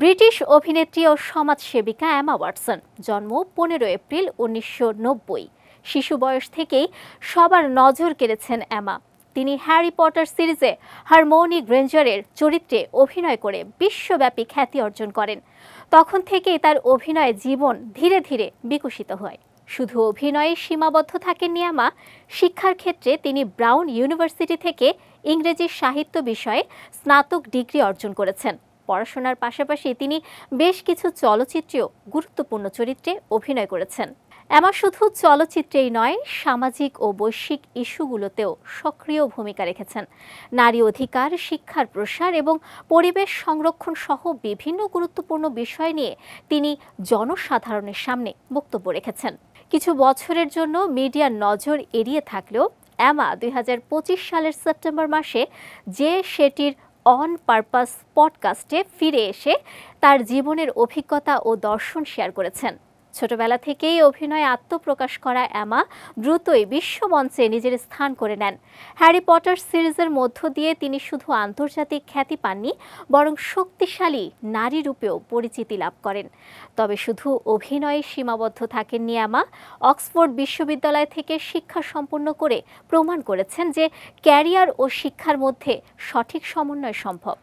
British অভিনেত্রী ও সমাজসেবিকা Emma Watson জন্ম পনেরো এপ্রিল উনিশশো নব্বই। শিশু বয়স থেকেই সবার নজর কেড়েছেন অ্যামা তিনি হ্যারি পটার সিরিজে হারমোনি গ্রেঞ্জারের চরিত্রে অভিনয় করে বিশ্বব্যাপী খ্যাতি অর্জন করেন। তখন থেকেই তার অভিনয় জীবন ধীরে ধীরে বিকশিত হয়। শুধু অভিনয়ে সীমাবদ্ধ থাকেননি অ্যামা শিক্ষার ক্ষেত্রে তিনি ব্রাউন ইউনিভার্সিটি থেকে ইংরেজি সাহিত্য বিষয়ে স্নাতক ডিগ্রি অর্জন করেছেন। পড়াশোনার পাশাপাশি তিনি বেশ কিছু চলচ্চিত্রেও গুরুত্বপূর্ণ চরিত্রে অভিনয় করেছেন। এমা শুধু চলচ্চিত্রেই নয়, সামাজিক ও বৈশ্বিক ইস্যুগুলোতেও সক্রিয় ভূমিকা রেখেছেন। নারী অধিকার, শিক্ষার প্রসার এবং পরিবেশ সংরক্ষণ সহ বিভিন্ন গুরুত্বপূর্ণ বিষয় নিয়ে তিনি জনসাধারণের সামনে বক্তব্য রেখেছেন। কিছু বছরের জন্য মিডিয়ার নজর এড়িয়ে থাকলেও অ্যামা দুই সালের সেপ্টেম্বর মাসে যে সেটির অন পারপাস পডকাস্টে ফিরে এসে তার জীবনের অভিজ্ঞতা ও দর্শন শেয়ার করেছেন। ছোটবেলা থেকেই অভিনয়ে আত্মপ্রকাশ করা অ্যামা দ্রুতই বিশ্বমঞ্চে নিজের স্থান করে নেন। হ্যারি পটার সিরিজের মধ্য দিয়ে তিনি শুধু আন্তর্জাতিক খ্যাতি পাননি, বরং শক্তিশালী নারী রূপেও পরিচিতি লাভ করেন। তবে শুধু অভিনয়ে সীমাবদ্ধ থাকেননি অ্যামা, অক্সফোর্ড বিশ্ববিদ্যালয় থেকে শিক্ষা সম্পন্ন করে প্রমাণ করেছেন যে ক্যারিয়ার ও শিক্ষার মধ্যে সঠিক সমন্বয় সম্ভব।